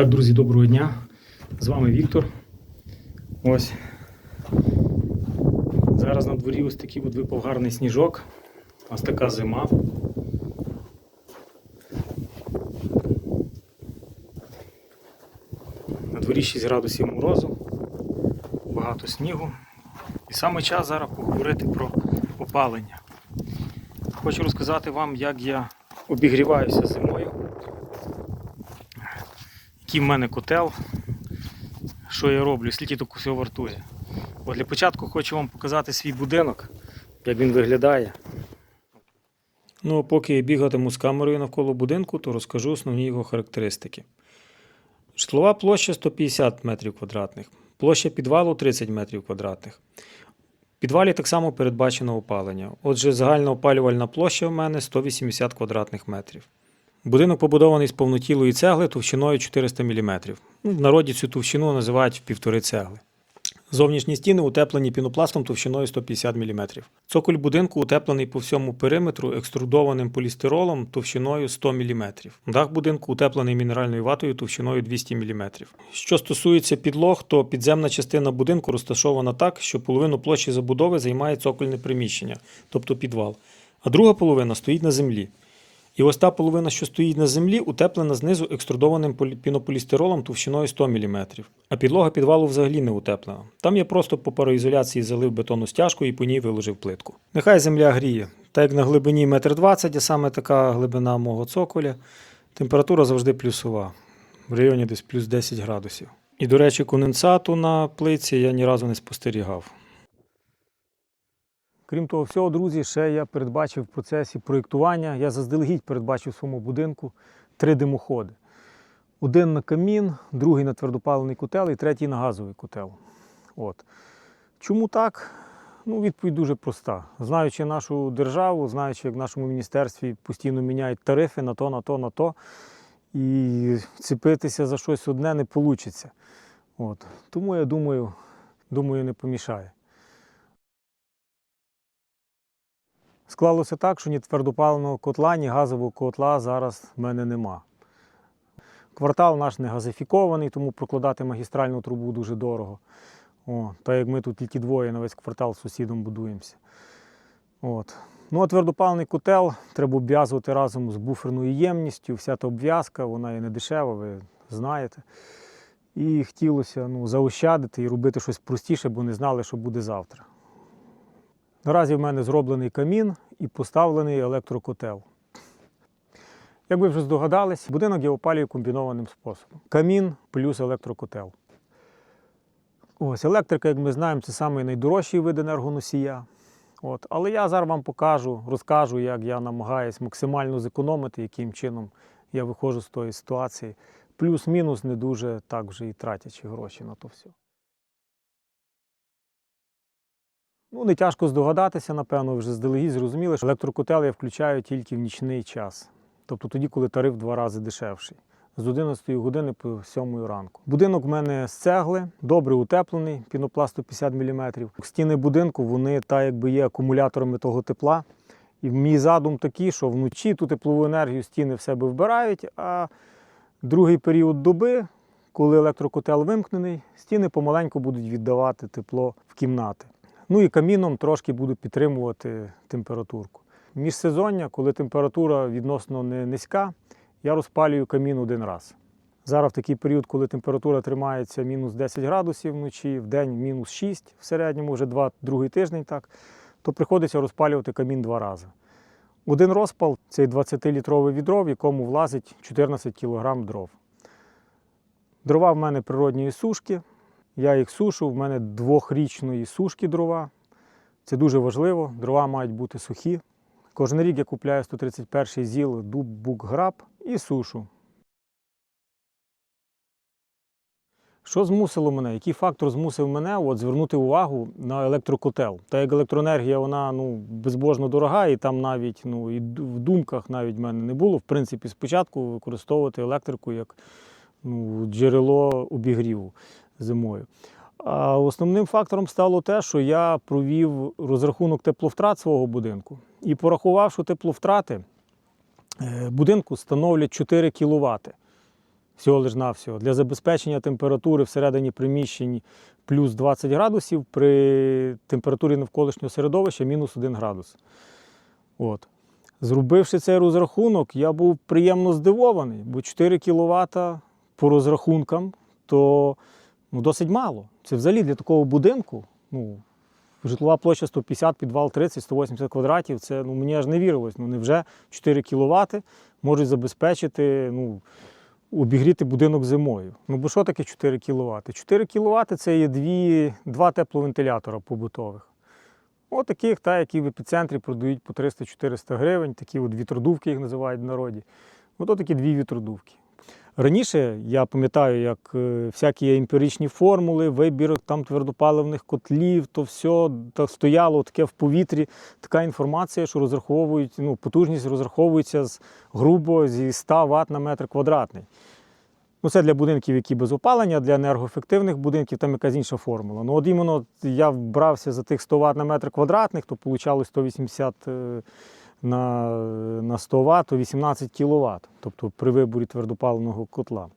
Так, друзі, доброго дня. З вами Віктор. Ось. Зараз на дворі ось такий от випав гарний сніжок. Ось така зима. На дворі 6 градусів морозу, багато снігу. І саме час зараз поговорити про опалення. Хочу розказати вам, як я обігріваюся зимою який в мене котел, що я роблю, скільки тут всього вартує. От для початку хочу вам показати свій будинок, як він виглядає. Ну, а поки я бігатиму з камерою навколо будинку, то розкажу основні його характеристики. Житлова площа 150 метрів квадратних, площа підвалу 30 метрів квадратних. В підвалі так само передбачено опалення. Отже, загальна опалювальна площа у мене 180 квадратних метрів. Будинок побудований з повнотілої цегли товщиною 400 мм. Ну, в народі цю товщину називають півтори цегли. Зовнішні стіни утеплені пінопластом товщиною 150 мм. Цоколь будинку утеплений по всьому периметру екструдованим полістиролом товщиною 100 мм. Дах будинку утеплений мінеральною ватою товщиною 200 мм. Що стосується підлог, то підземна частина будинку розташована так, що половину площі забудови займає цокольне приміщення, тобто підвал, а друга половина стоїть на землі. І ось та половина, що стоїть на землі, утеплена знизу екструдованим полі- пінополістиролом товщиною 100 мм. А підлога підвалу взагалі не утеплена. Там я просто по пароізоляції залив бетонну стяжку і по ній виложив плитку. Нехай земля гріє. Так як на глибині 1,20 м, а саме така глибина мого цоколя, температура завжди плюсова, в районі десь плюс 10 градусів. І, до речі, конденсату на плитці я ні разу не спостерігав. Крім того всього, друзі, ще я передбачив в процесі проєктування, я заздалегідь передбачив в своєму будинку три димоходи. Один на камін, другий на твердопаливний котел і третій на газовий котел. От. Чому так? Ну, відповідь дуже проста. Знаючи нашу державу, знаючи, як в нашому міністерстві постійно міняють тарифи на то, на то, на то, і цепитися за щось одне не вийде. Тому я думаю, думаю, не помішає. Склалося так, що ні твердопаливного котла, ні газового котла зараз в мене нема. Квартал наш не газифікований, тому прокладати магістральну трубу дуже дорого. О, так як ми тут тільки двоє на весь квартал з сусідом будуємося. От. Ну, а твердопаливний котел треба обв'язувати разом з буферною ємністю. Вся та обв'язка, вона є не дешева, ви знаєте. І хотілося ну, заощадити і робити щось простіше, бо не знали, що буде завтра. Наразі в мене зроблений камін і поставлений електрокотел. Як ви вже здогадались, будинок я опалюю комбінованим способом. Камін плюс електрокотел. Ось електрика, як ми знаємо, це самий найдорожчий вид енергоносія. От. Але я зараз вам покажу, розкажу, як я намагаюсь максимально зекономити, яким чином я виходжу з тої ситуації. Плюс-мінус не дуже так вже і тратячи гроші на то все. Ну, не тяжко здогадатися, напевно, вже здалегідь зрозуміли, що електрокотел я включаю тільки в нічний час. Тобто тоді, коли тариф два рази дешевший. З 11 години по 7 ранку. Будинок в мене з цегли, добре утеплений, пінопласту 50 мм. Стіни будинку вони так якби є акумуляторами того тепла. І мій задум такий, що вночі ту теплову енергію стіни в себе вбирають, а другий період доби, коли електрокотел вимкнений, стіни помаленьку будуть віддавати тепло в кімнати. Ну і каміном трошки буду підтримувати температурку. Міжсезоння, коли температура відносно не низька, я розпалюю камін один раз. Зараз в такий період, коли температура тримається мінус 10 градусів вночі, в день мінус 6 в середньому, вже два, другий тиждень так, то приходиться розпалювати камін два рази. Один розпал це 20-літрове відро, в якому влазить 14 кг дров. Дрова в мене природньої сушки. Я їх сушу, в мене двохрічної сушки дрова. Це дуже важливо. Дрова мають бути сухі. Кожен рік я купляю 131 зіл дуб бук граб і сушу. Що змусило мене? Який фактор змусив мене от, звернути увагу на електрокотел? Та як електроенергія, вона ну, безбожно дорога, і там навіть ну, і в думках навіть в мене не було. В принципі, спочатку використовувати електрику як ну, джерело обігріву зимою. А основним фактором стало те, що я провів розрахунок тепловтрат свого будинку і порахував, що тепловтрати е, будинку становлять 4 кВт. всього лиш навсього Для забезпечення температури всередині приміщень плюс 20 градусів при температурі навколишнього середовища мінус 1 градус. От. Зробивши цей розрахунок, я був приємно здивований, бо 4 кВт по розрахункам то ну, досить мало. Це взагалі для такого будинку. Ну, житлова площа 150, підвал 30, 180 квадратів. Це ну, мені аж не вірилось. Ну, невже 4 кВт можуть забезпечити, ну, обігріти будинок зимою. Ну, бо що таке 4 кВт? 4 кВт це є дві, два тепловентилятора побутових. От таких, та, які в епіцентрі продають по 300-400 гривень, такі от вітродувки їх називають в народі. От такі дві вітродувки. Раніше я пам'ятаю, як е, всякі емпіричні формули, вибір там твердопаливних котлів, то все так стояло таке в повітрі. Така інформація, що розраховують, ну, потужність розраховується з, грубо зі 100 Вт на метр квадратний. Ну, це для будинків, які без опалення, для енергоефективних будинків там якась інша формула. Ну, от іменно я брався за тих 100 Вт на метр квадратних, то получалось 180 е, на, на 100 Вт, 18 кВт, тобто при виборі твердопаливного котла.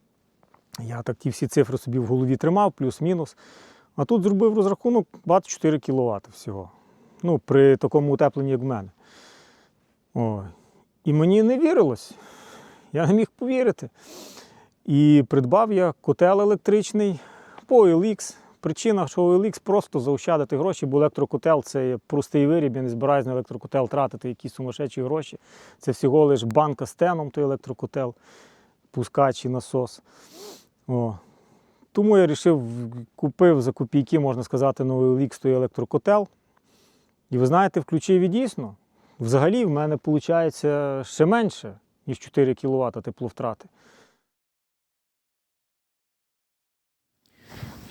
Я так ті всі цифри собі в голові тримав, плюс-мінус. А тут зробив розрахунок 24 кВт всього. Ну, при такому утепленні, як в мене. Ой. І мені не вірилось. Я не міг повірити. І придбав я котел електричний по OLX. Причина, що OLX просто заощадити гроші, бо електрокотел це простий виріб, я не збираюся на електрокотел тратити якісь сумасшедші гроші. Це всього лиш банка з теном, той електрокотел, пускач і насос. О. Тому я вирішив, купив за копійки, можна сказати, на OLX той електрокотел. І ви знаєте, включив і дійсно. Взагалі в мене виходить ще менше, ніж 4 кВт тепловтрати.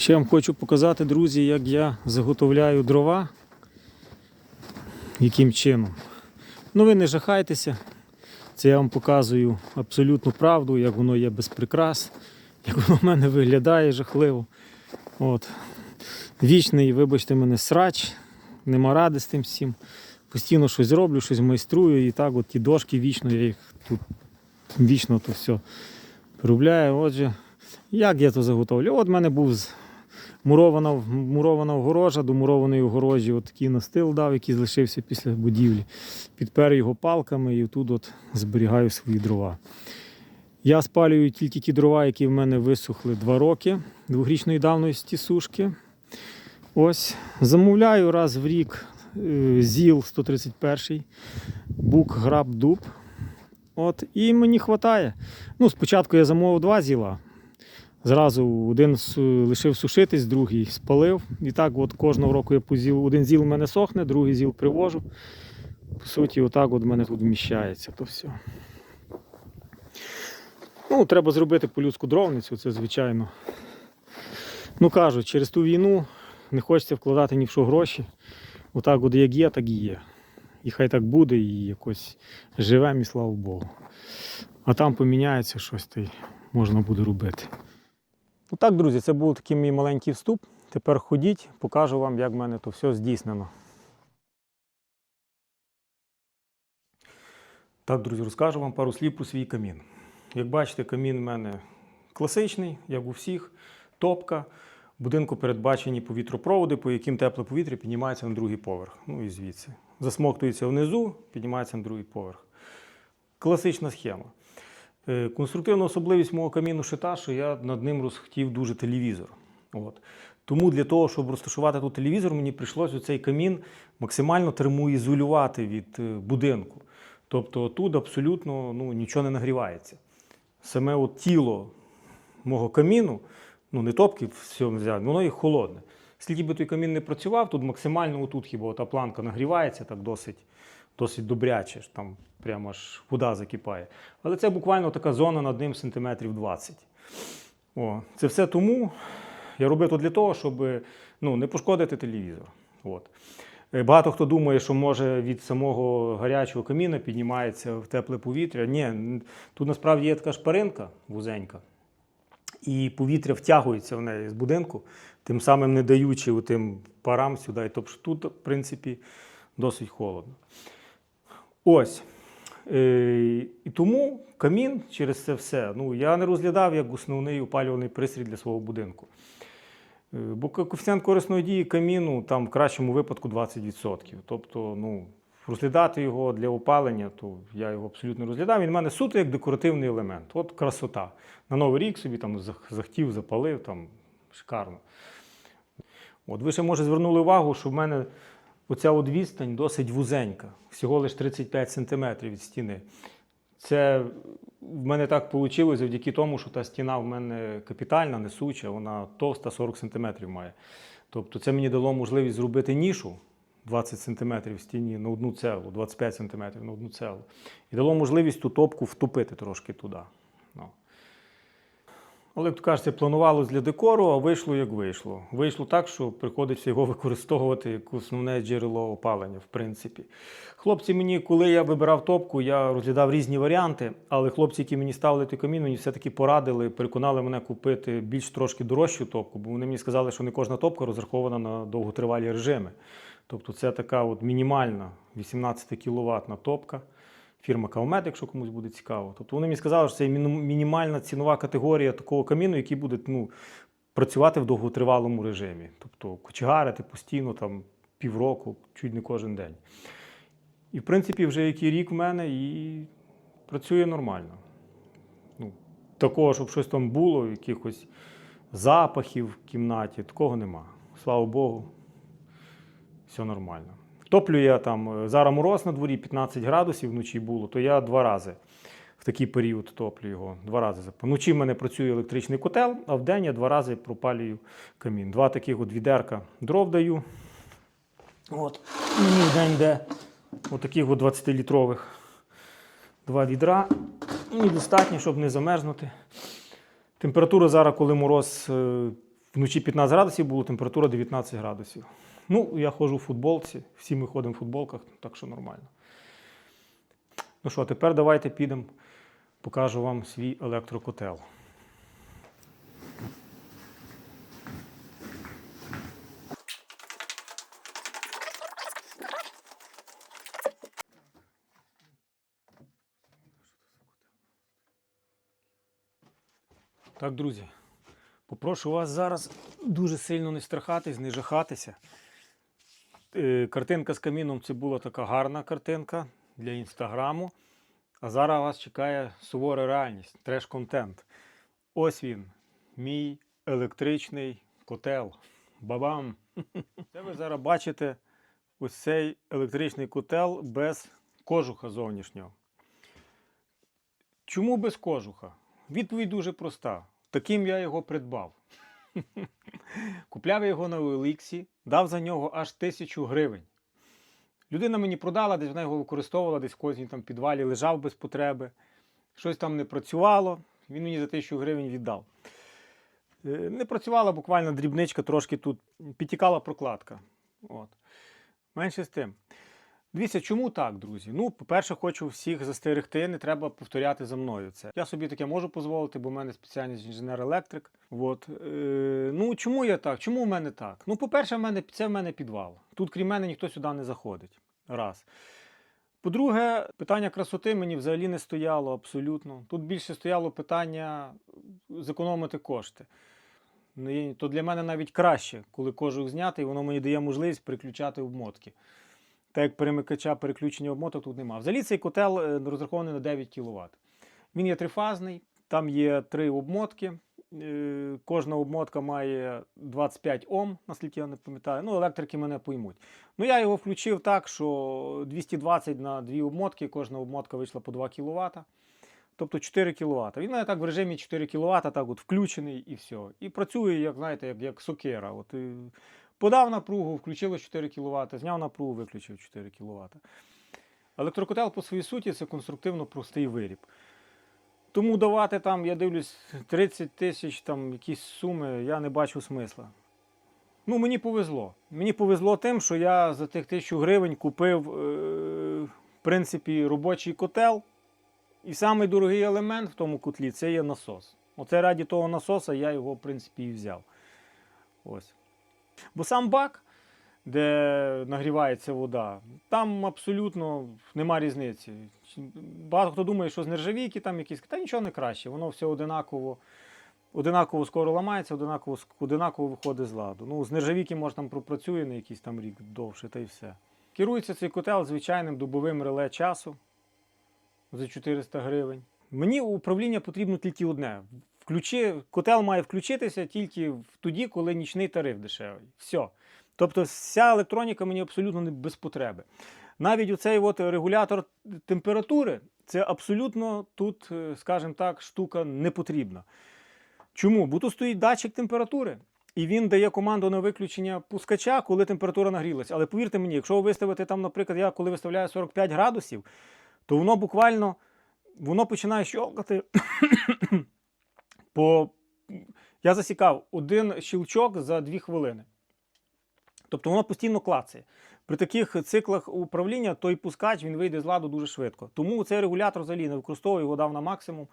Ще вам хочу показати, друзі, як я заготовляю дрова. Яким чином. Ну ви не жахайтеся. Це я вам показую абсолютну правду, як воно є без прикрас, як воно в мене виглядає жахливо. От. Вічний, вибачте мене, срач, нема ради з тим всім. Постійно щось роблю, щось майструю, і так от ті дошки вічно, я їх тут вічно то все переробляю. Отже, як я то заготовлю? От в мене був мурована, мурована огорожа, до мурованої огорожі от такий настил дав, який залишився після будівлі. Підпер його палками і тут от зберігаю свої дрова. Я спалюю тільки ті дрова, які в мене висохли два роки двохрічної давності сушки. Ось, замовляю раз в рік е, ЗІЛ 131, бук, граб, дуб. От, і мені вистачає. Ну, спочатку я замовив два зіла. Зразу один лишив сушитись, другий спалив. І так от кожного року я по зілу, один зіл в мене сохне, другий зіл привожу. По суті, отак от в мене тут вміщається то все. Ну, треба зробити по-людську дровницю, це звичайно. Ну кажуть, через ту війну не хочеться вкладати ні в що гроші. Отак от як є, так і є. І хай так буде, і якось живемо, і слава Богу. А там поміняється щось, то й можна буде робити. Ну так, друзі, це був такий мій маленький вступ. Тепер ходіть, покажу вам, як в мене то все здійснено. Так, друзі, розкажу вам пару слів про свій камін. Як бачите, камін в мене класичний, як у всіх, топка. В будинку передбачені повітропроводи, по яким тепле повітря піднімається на другий поверх. Ну і звідси. Засмоктується внизу, піднімається на другий поверх. Класична схема. Е, Конструктивна особливість мого каміну ще та, що я над ним розхотів дуже телевізор. От. Тому для того, щоб розташувати тут телевізор, мені прийшлося цей камін максимально термоізолювати від е, будинку. Тобто тут абсолютно ну, нічого не нагрівається. Саме от тіло мого каміну, ну не топки все взяти, воно і холодне. Скільки би той камін не працював, тут максимально отут хіба та планка нагрівається так досить, досить добряче, там прямо аж вода закипає. Але це буквально така зона над ним сантиметрів 20. О, це все тому я робив то для того, щоб ну, не пошкодити телевізор. От. Е, Багато хто думає, що може від самого гарячого каміна піднімається в тепле повітря. Ні, тут насправді є така шпаринка вузенька, і повітря втягується в неї з будинку, тим самим не даючи тим парам сюди. Тобто тут, в принципі, досить холодно. Ось. Е, і тому камін через це все ну, я не розглядав як основний опалювальний пристрій для свого будинку. Е, Бо ко- коефіцієнт корисної дії каміну там в кращому випадку 20%. Тобто, ну, розглядати його для опалення, то я його абсолютно розглядав. Він в мене суто як декоративний елемент. От красота. На Новий рік собі там зах- захотів, запалив, там шикарно. От ви ще може звернули увагу, що в мене оця от відстань досить вузенька, всього лише 35 см від стіни. Це в мене так вийшло завдяки тому, що та стіна в мене капітальна, несуча, вона товста 40 см має. Тобто це мені дало можливість зробити нішу 20 см в стіні на одну цеглу, 25 см на одну цеглу. І дало можливість ту топку втопити трошки туди. Але, як то кажеться, планувалось для декору, а вийшло як вийшло. Вийшло так, що приходиться його використовувати як основне джерело опалення, в принципі. Хлопці мені, коли я вибирав топку, я розглядав різні варіанти, але хлопці, які мені ставили той камін, мені все-таки порадили, переконали мене купити більш трошки дорожчу топку, бо вони мені сказали, що не кожна топка розрахована на довготривалі режими. Тобто це така от мінімальна 18 кВт топка. Фірма Каумет, якщо комусь буде цікаво. Тобто вони мені сказали, що це мінімальна цінова категорія такого каміну, який буде ну, працювати в довготривалому режимі. Тобто кочегарити постійно там півроку, чуть не кожен день. І, в принципі, вже який рік в мене і працює нормально. Ну, такого, щоб щось там було, якихось запахів в кімнаті, такого нема. Слава Богу, все нормально. Топлю я там, е, зараз мороз на дворі 15 градусів вночі було, то я два рази в такий період топлю його. Два рази. Вночі в мене працює електричний котел, а вдень я два рази пропалюю камін. Два таких от відерка дров даю. От. Мені в день йде отаких от 20-літрових два відра. Мені достатньо, щоб не замерзнути. Температура зараз, коли мороз е, вночі 15 градусів було, температура 19 градусів. Ну, я ходжу в футболці, всі ми ходимо в футболках, так що нормально. Ну що, тепер давайте підемо, покажу вам свій електрокотел. Так, друзі, попрошу вас зараз дуже сильно не страхатись, не жахатися. Е, Картинка з каміном це була така гарна картинка для інстаграму. А зараз вас чекає сувора реальність, треш-контент. Ось він, мій електричний котел. Бабам! Це ви зараз бачите ось цей електричний котел без кожуха зовнішнього. Чому без кожуха? Відповідь дуже проста. Таким я його придбав. Купляв його на OLX, дав за нього аж тисячу гривень. Людина мені продала, десь вона його використовувала, десь в кожній там підвалі лежав без потреби. Щось там не працювало, він мені за тисячу гривень віддав. Е, Не працювала буквально дрібничка, трошки тут підтікала прокладка. От. Менше з тим. Дивіться, чому так, друзі? Ну, по-перше, хочу всіх застерегти, не треба повторяти за мною це. Я собі таке можу дозволити, бо в мене спеціальність інженер-електрик. От. Е, ну, чому я так? Чому в мене так? Ну, по-перше, в мене, це в мене підвал. Тут, крім мене, ніхто сюди не заходить. Раз. По-друге, питання красоти мені взагалі не стояло абсолютно. Тут більше стояло питання зекономити кошти. Ну, То для мене навіть краще, коли кожух знятий, воно мені дає можливість переключати обмотки. Так як перемикача переключення обмоток тут немає. Взагалі цей котел е, розрахований на 9 кВт. Він є трифазний, там є три обмотки. Е, Кожна обмотка має 25 Ом, наскільки я не пам'ятаю. Ну, електрики мене поймуть. Ну, я його включив так, що 220 на дві обмотки, кожна обмотка вийшла по 2 кВт. Тобто 4 кВт. Він так в режимі 4 кВт, так от включений і все. І працює, як знаєте, як, як сокира. От, е, подав напругу, включило 4 кВт, зняв напругу, виключив 4 кВт. Електрокотел по своїй суті це конструктивно простий виріб. Тому давати там, я дивлюсь, 30 тисяч там якісь суми, я не бачу смисла. Ну, мені повезло. Мені повезло тим, що я за тих тисячу гривень купив, е, в принципі, робочий котел. І самий дорогий елемент в тому котлі це є насос. Оце раді того насоса я його, в принципі, і взяв. Ось. Бо сам бак де нагрівається вода. Там абсолютно нема різниці. Багато хто думає, що з нержавійки там якісь, та нічого не краще, воно все одинаково. Одинаково скоро ламається, одинаково, одинаково виходить з ладу. Ну, з нержавійки може там пропрацює на якийсь там рік довше, та й все. Керується цей котел звичайним добовим реле часу за 400 гривень. Мені управління потрібно тільки одне. Включи, котел має включитися тільки тоді, коли нічний тариф дешевий. Все. Тобто вся електроніка мені абсолютно не без потреби. Навіть оцей от регулятор температури це абсолютно тут, е, скажімо так, штука не потрібна. Чому? Бо тут стоїть датчик температури, і він дає команду на виключення пускача, коли температура нагрілася. Але повірте мені, якщо ви виставите там, наприклад, я коли виставляю 45 градусів, то воно буквально воно починає щелкати по. Я засікав один щілчок за 2 хвилини. Тобто воно постійно клацає. При таких циклах управління той пускач він вийде з ладу дуже швидко. Тому цей регулятор взагалі не використовую, його дав на максимум.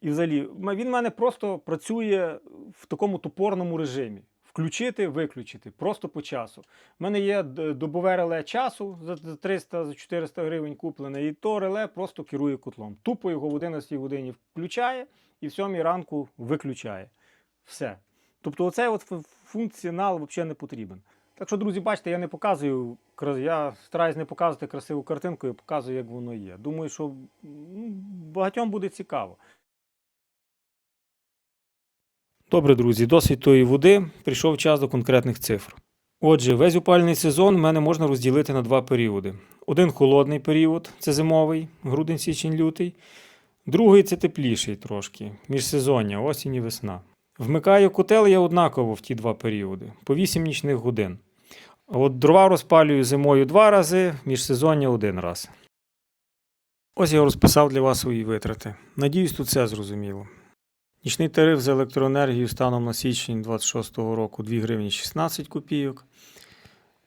І взагалі, він в мене просто працює в такому топорному режимі. Включити, виключити, просто по часу. У мене є добове реле часу за за 300 за 400 гривень куплене, і то реле просто керує котлом. Тупо його в 11 годині включає і в 7 ранку виключає. Все. Тобто, оцей от функціонал взагалі не потрібен. Так що, друзі, бачите, я не показую, я стараюсь не показувати красиву картинку, я показую, як воно є. Думаю, що багатьом буде цікаво. Добре, друзі, досить тої води. Прийшов час до конкретних цифр. Отже, весь опальний сезон в мене можна розділити на два періоди. Один холодний період це зимовий, грудень, січень, лютий. Другий це тепліший трошки, міжсезоння, осінь і весна. Вмикаю котел я однаково в ті два періоди, по 8 нічних годин. А от дрова розпалюю зимою два рази, міжсезоння один раз. Ось я розписав для вас свої витрати. Надіюсь, тут все зрозуміло. Нічний тариф за електроенергію станом на січень 26 року 2 гривні 16 копійок.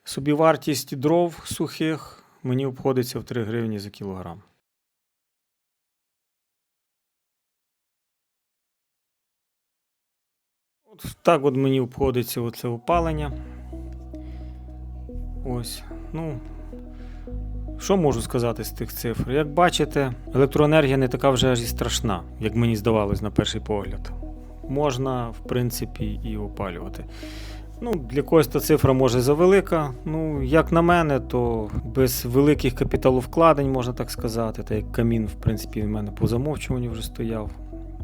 Собівартість дров сухих мені обходиться в 3 гривні за кілограм. От так от мені обходиться оце опалення. Ось. Ну, що можу сказати з тих цифр? Як бачите, електроенергія не така вже аж і страшна, як мені здавалось на перший погляд. Можна, в принципі, і опалювати. Ну, для когось та цифра може завелика. Ну, як на мене, то без великих капіталовкладень, можна так сказати, та як камін, в принципі, в мене по замовчуванню вже стояв.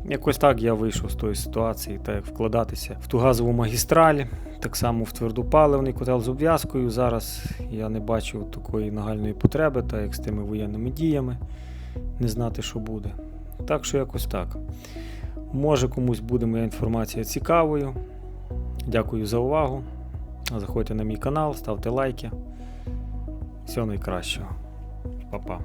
Якось так я вийшов з тої ситуації, так як вкладатися в ту газову магістраль, так само в твердопаливний котел з обв'язкою. Зараз я не бачу такої нагальної потреби, так як з тими воєнними діями, не знати, що буде. Так що якось так. Може комусь буде моя інформація цікавою. Дякую за увагу. Заходьте на мій канал, ставте лайки. Всього найкращого. Па-па.